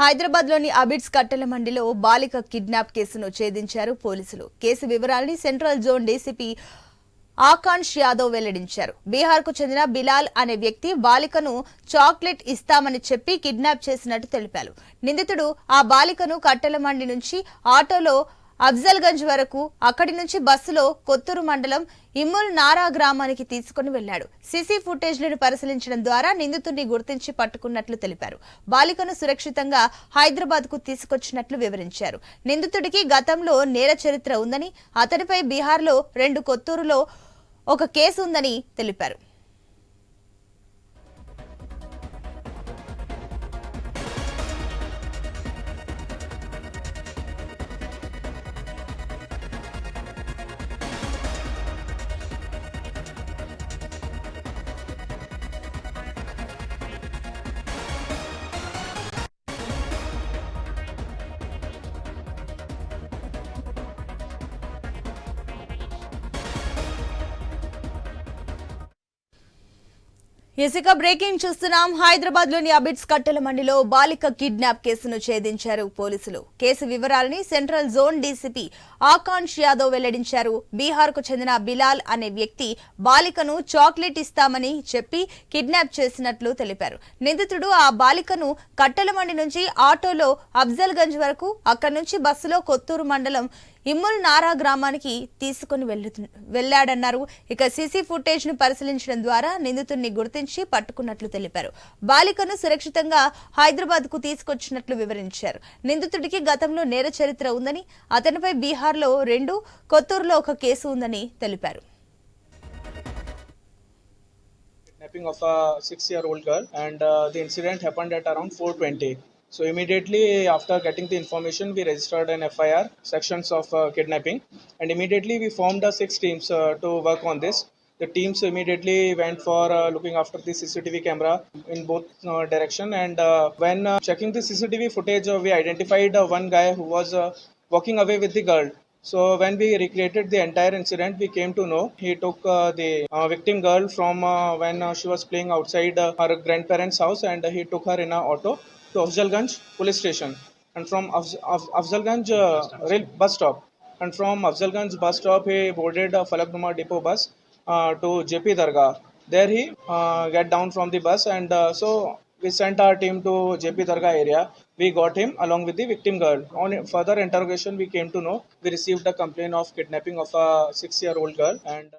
హైదరాబాద్లోని అబిడ్స్ కట్టెల మండిలో బాలిక కిడ్నాప్ కేసును ఛేదించారు పోలీసులు. కేసు వివరాలని central zone DCP Akanksha Yadav వెల్లడించారు. బీహార్కు చెందిన బిలాల్ అనే వ్యక్తి బాలికను చాక్లెట్ ఇస్తామని చెప్పి కిడ్నాప్ చేసినట్టు తెలిపారు. నిందితుడు ఆ బాలికను కట్టెల మండి నుంచి ఆటోలో అఫ్జల్గంజ్ వరకు అక్కడి నుంచి బస్సులో కొత్తూరు మండలం ఇమ్ముల్ నారా గ్రామానికి తీసుకుని వెళ్ళాడు సీసీ ఫుటేజ్లను పరిశీలించడం ద్వారా నిందితుడిని గుర్తించి పట్టుకున్నట్లు తెలిపారు. బాలికను సురక్షితంగా హైదరాబాద్కు తీసుకొచ్చినట్లు వివరించారు. నిందితుడికి గతంలో నేర చరిత్ర ఉందని అతనిపై బీహార్లో రెండు కొత్తూరులో ఒక కేసు ఉందని తెలిపారు. ఇసుక బ్రేకింగ్ చూస్తున్నాం. హైదరాబాద్లోని అబిడ్స్ కట్టెల మండిలో బాలిక కిడ్నాప్ కేసును ఛేదించారు పోలీసులు. కేసు వివరాలని central zone DCP Akanksha Yadav వెల్లడించారు. బీహార్కు చెందిన బిలాల్ అనే వ్యక్తి బాలికను చాక్లెట్ ఇస్తామని చెప్పి కిడ్నాప్ చేసినట్లు తెలిపారు. నిందితుడు ఆ బాలికను కట్టెల మండి నుంచి ఆటోలో అఫ్జల్గంజ్ వరకు అక్కడి నుంచి బస్సులో కొత్తూరు మండలం ఇమ్ముల్ నారా గ్రామానికి తీసుకుని వెళ్తు- వెళ్ళాడన్నారు ఇక సీసీ ఫుటేజ్ను పరిశీలించడం ద్వారా నిందితుడిని గుర్తించి పట్టుకున్నట్లు తెలిపారు. బాలికను సురక్షితంగా హైదరాబాద్కు తీసుకొచ్చినట్లు వివరించారు. నిందితుడికి గతంలో నేర చరిత్ర ఉందని అతనిపై బీహార్లో రెండు కొత్తూరులో ఒక కేసు ఉందని తెలిపారు. Kidnapping of a six-year-old girl, and uh, the incident happened at around 4:20. So immediately after getting the information, we registered an FIR sections of uh, kidnapping, and immediately we formed uh, six teams uh, to work on this. The teams immediately went for uh, looking after the CCTV camera in both uh, direction, and uh, when uh, checking the CCTV footage, uh, we identified uh, one guy who was uh, walking away with the girl. So when we recreated the entire incident, we came to know he took uh, the uh, victim girl from uh, when uh, she was playing outside uh, her grandparents' house, and he took her in a auto to Afzalganj police station, and from Afz- Af- Afzalganj uh, rail bus stop, and from Afzalganj bus stop he boarded a Falaknuma depot bus uh, to JP Dargah. There he uh, get down from the bus, and uh, so we sent our team to JP Dargah area. We got him along with the victim girl. On further interrogation, we came to know we received a complaint of kidnapping of a six-year-old girl, and